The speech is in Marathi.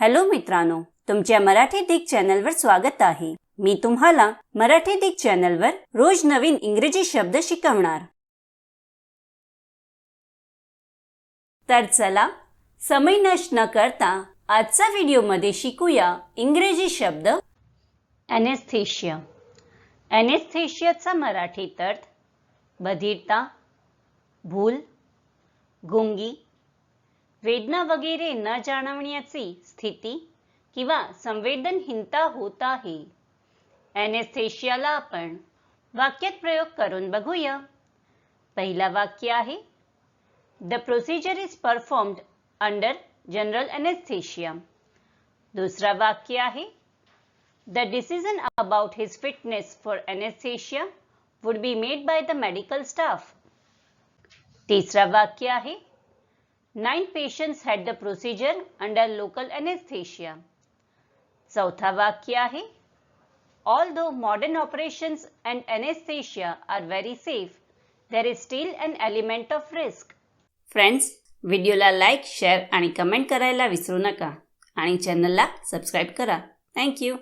हॅलो मित्रांनो तुमच्या मराठी दिग चॅनलवर स्वागत आहे. मी तुम्हाला मराठी दिग चॅनलवर रोज नवीन इंग्रजी शब्द शिकवणार. तर चला समय नष्ट न करता आजचा व्हिडिओमध्ये शिकूया इंग्रजी शब्द ॲनेस्थेशिया ॲनेस्थेशियाचा मराठीत अर्थ बधिरता भूल गुंगी वेदना वगैरे न जाणवण्याची स्थिती किंवा संवेदनहीनता होत आहे. ॲनेस्थेशियाला आपण वाक्यात प्रयोग करून बघूया. पहिला वाक्य आहे the procedure is performed under general anaesthesia दुसरा वाक्य आहे the decision about his fitness for anaesthesia would be made by the medical staff तिसरा वाक्य आहे nine patients had the procedure under local anaesthesia चौथा वाक्य आहे although modern operations and anaesthesia are very safe there is still an element of risk friends व्हिडिओला लाईक शेअर आणि कमेंट करायला विसरू नका. आणि चॅनलला सबस्क्राईब करा. थँक्यू